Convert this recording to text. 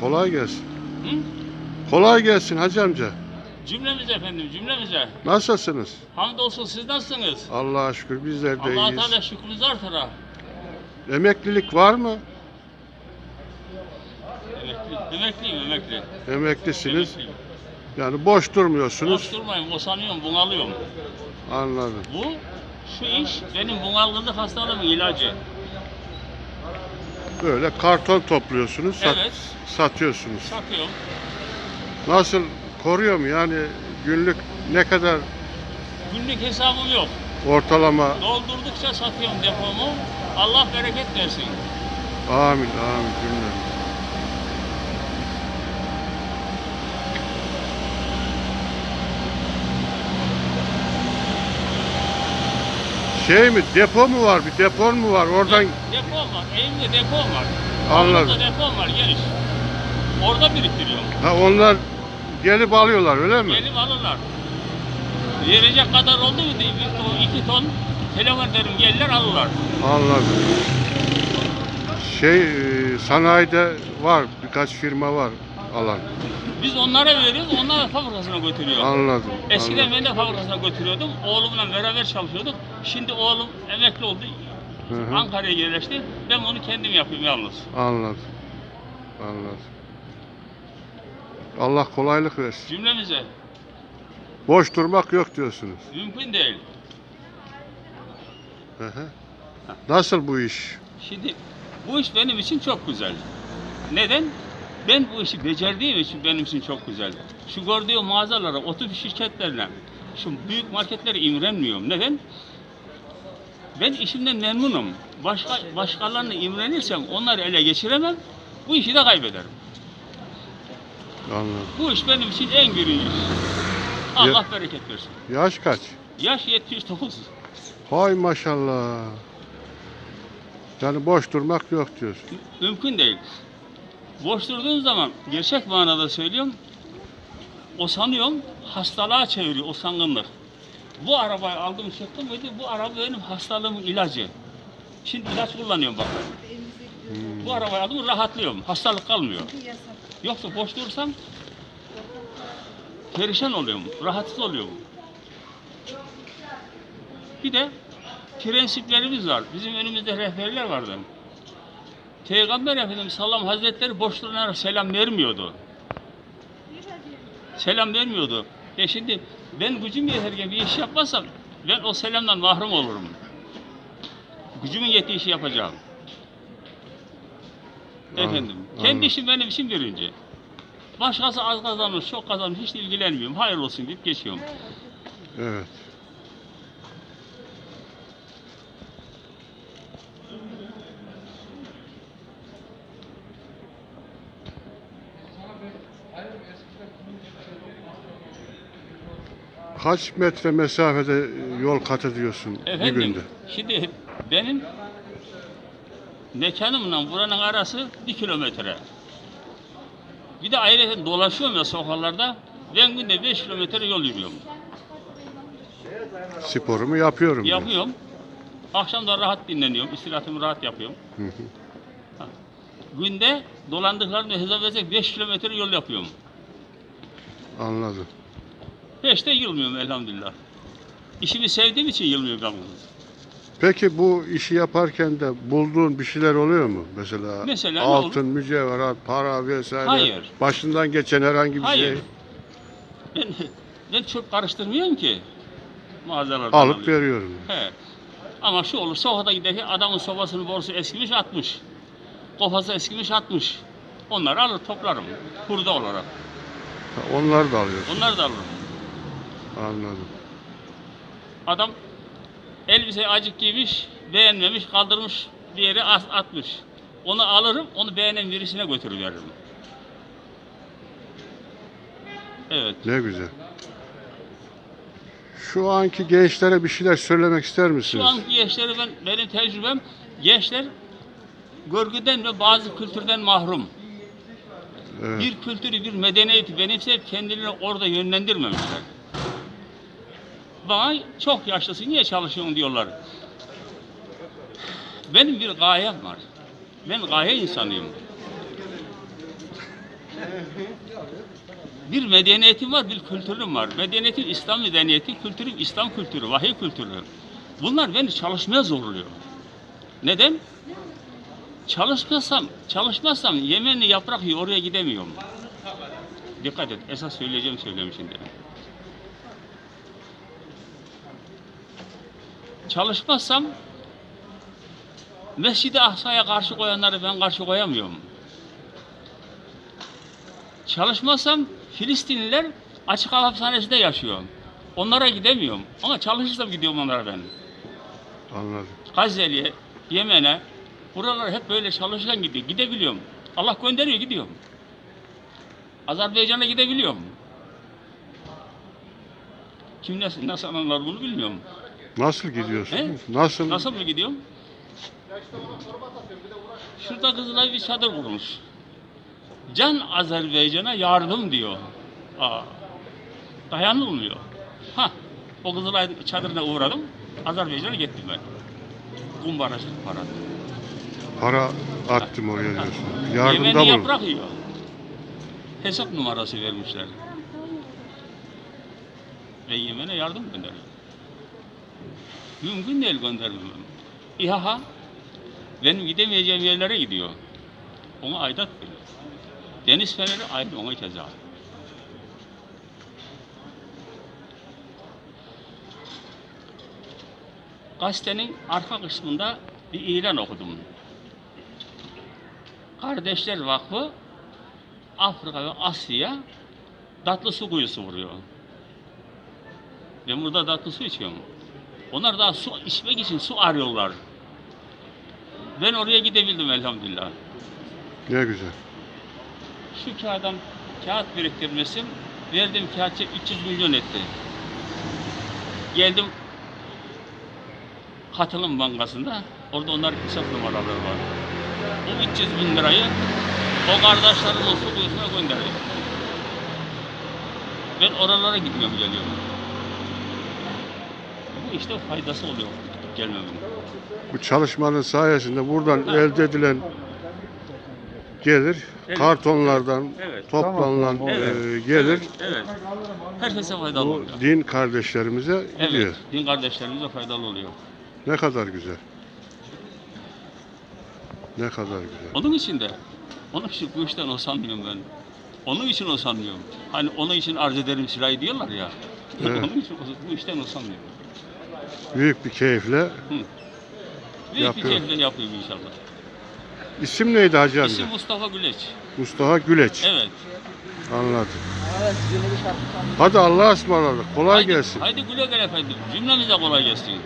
Kolay gelsin. Hı? Kolay gelsin hacı amca. Cümlemize efendim, cümlemize. Nasılsınız? Hamdolsun siz nasılsınız? Allah'a şükür bizler de Allah iyiyiz. Teala şükrünüzü artıra. Emeklilik var mı? Emekli, emekliyim, emekli. Emeklisiniz. Emekliyim. Yani boş durmuyorsunuz. Boş durmayın, bosanıyorum, bunalıyorum. Anladım. Bu, şu iş benim bunalgınlık hastalığımın ilacı. Böyle karton topluyorsunuz, sat- Evet. satıyorsunuz. Satıyorum. Nasıl koruyor mu? Yani günlük ne kadar Günlük hesabım yok. ortalama? Doldurdukça satıyorum depomu. Allah bereket versin. Amin, amin cümlemiz. Şey mi, depo mu var? Bir depon mu var? Oradan Depom var, evimde depom var. Anladım. Avlumda depom var, geniş. Orada biriktiriyorum. ha, onlar gelip alıyorlar öyle mi? Gelip alırlar. Verecek kadar oldu mu diye bir ton, iki ton telefon ederim gelirler alırlar. Anladım. Şey, e, sanayide var, birkaç firma var alan. Biz onlara veriyoruz, onlar da fabrikasına götürüyor. Anladım. Eskiden anladım. ben de fabrikasına götürüyordum. Oğlumla beraber çalışıyorduk. Şimdi oğlum emekli oldu. Ankara'ya yerleşti. Ben onu kendim yapıyorum yalnız. Anladım. Anladım. Allah kolaylık versin. Cümlemize Boş durmak yok diyorsunuz. mümkün değil. Hı hı. Nasıl bu iş? Şimdi bu iş benim için çok güzel. Neden? Ben bu işi becerdiğim için benim için çok güzel. Şu gördüğüm mağazalara, otobüs şirketlerine, şu büyük marketlere imrenmiyorum. Neden? Ben işimden memnunum. Başka başkalarına imrenirsem onları ele geçiremem. Bu işi de kaybederim. Anladım. Bu iş benim için en iş. Allah bereket versin. Yaş kaç? Yaş 79. Hay maşallah. Yani boş durmak yok diyorsun. Mümkün değil. Boş durduğun zaman gerçek manada söylüyorum. O sanıyorum hastalığa çeviriyor o sangınlık. Bu arabayı aldım çıktım mıydı? Bu araba benim hastalığımın ilacı. Şimdi ilaç kullanıyorum bak. Bu arabayı aldım rahatlıyorum. Hastalık kalmıyor. Yoksa boş durursam perişan oluyorum. Rahatsız oluyorum. Bir de prensiplerimiz var. Bizim önümüzde rehberler vardı. Peygamber Efendimiz sallam hazretleri boş selam vermiyordu. Selam vermiyordu. E şimdi ben gücüm yeterken bir iş yapmazsam ben o selamdan mahrum olurum. Gücümün yettiği işi yapacağım. Efendim, anladım. kendi işim benim için birinci. Başkası az kazanmış, çok kazanmış hiç ilgilenmiyorum. Hayır olsun deyip geçiyorum. Evet. Kaç metre mesafede yol kat ediyorsun bir Efendim, günde? şimdi benim mekanımla buranın arası bir kilometre. Bir de ayrıca dolaşıyorum ya sokaklarda. Ben günde 5 kilometre yol yürüyorum. Sporumu yapıyorum. Yapıyorum. Akşam da rahat dinleniyorum. istirahatımı rahat yapıyorum. Hı hı. Günde dolandıklarını hesap etsek 5 kilometre yol yapıyorum. Anladım. Hiç de yılmıyorum elhamdülillah. İşimi sevdiğim için yılmıyorum yalnız. Peki bu işi yaparken de bulduğun bir şeyler oluyor mu? Mesela, Mesela ne altın, mücevherat, para vesaire. Hayır. Başından geçen herhangi bir Hayır. şey Ben, ben çok karıştırmıyorum ki mağazalardan. alıp alıyorum. veriyorum. He. Ama şu olur, sokakta giderken adamın sobasının borusu eskimiş atmış. Kofası eskimiş atmış. Onları alır toplarım. Hurda olarak. Onları da alıyorsun. Onları da alırım. Anladım. Adam elbiseyi acık giymiş, beğenmemiş, kaldırmış bir yere at- atmış. Onu alırım, onu beğenen birisine götürüveririm. Evet. Ne güzel. Şu anki gençlere bir şeyler söylemek ister misiniz? Şu anki gençleri ben, benim tecrübem, gençler görgüden ve bazı kültürden mahrum. Evet. Bir kültürü, bir medeniyeti benimseyip kendilerini orada yönlendirmemişler. Bana çok yaşlısın, niye çalışıyorsun diyorlar. Benim bir gayem var. Ben gaye insanıyım. Bir medeniyetim var, bir kültürüm var. Medeniyetim İslam medeniyeti, kültürüm İslam kültürü, vahiy kültürü. Bunlar beni çalışmaya zorluyor. Neden? Çalışmasam, çalışmazsam yemenli yaprak yiyor, oraya gidemiyorum. Dikkat et, esas söyleyeceğim söyleyeyim şimdi. Çalışmazsam Mescid-i Aksa'ya karşı koyanları ben karşı koyamıyorum. Çalışmazsam Filistinliler açık hava hapishanesinde yaşıyor. Onlara gidemiyorum. Ama çalışırsam gidiyorum onlara ben. Anladım. Gazze'liye, Yemen'e, buralar hep böyle çalışkan gidiyor. Gidebiliyorum. Allah gönderiyor gidiyorum. Azerbaycan'a gidebiliyorum. Kim nasıl, nasıl anlar bunu bilmiyorum. Nasıl gidiyorsun? He? Nasıl? Nasıl mı gidiyorum? Şurada Kızılay bir çadır kurmuş. Can Azerbaycan'a yardım diyor. Aa, dayanılmıyor. Ha, o Kızılay çadırına uğradım. Azerbaycan'a gittim ben. Kumbarası para. Para attım oraya diyorsun. Yardımda bulun. yaprak yiyor. Hesap numarası vermişler. Ve Yemen'e yardım gönderiyor. Mümkün değil göndermem. İHA benim gidemeyeceğim yerlere gidiyor. Ona aidat veriyor. Deniz feneri ayrı ona keza. Gazetenin arka kısmında bir ilan okudum. Kardeşler Vakfı Afrika ve Asya tatlı su kuyusu vuruyor. Ben burada tatlı su içiyorum. Onlar daha su içmek için su arıyorlar. Ben oraya gidebildim elhamdülillah. Ne güzel. Şu kağıdan kağıt biriktirmesim verdim kağıtça 300 milyon etti. Geldim katılım bankasında orada onların hesap numaraları var. O 300 bin lirayı o kardeşlerin o su kuyusuna gönderiyor. Ben oralara gitmiyorum geliyorum. İşte faydası oluyor gelmemin. Bu çalışmanın sayesinde buradan Ha. elde edilen gelir Evet. kartonlardan Evet. toplanılan Evet. e, gelir Evet. Herkese faydalı bu oluyor. din kardeşlerimize gidiyor. Evet. Din kardeşlerimize faydalı oluyor. Ne kadar güzel. Ne kadar güzel. Onun için de, onun için bu işten usanmıyorum ben. Onun için usanmıyorum. Hani onun için arz ederim sırayı diyorlar ya. Evet. onun için bu işten usanmıyorum. Büyük bir keyifle. Büyük Yapıyor. bir keyifle yapıyorum inşallah. İsim neydi Hacı amca? İsim Mustafa Güleç. Mustafa Güleç. Evet. Anladım. Hadi Allah'a ısmarladık. Kolay haydi, gelsin. Haydi güle güle efendim. Cümlemize kolay gelsin.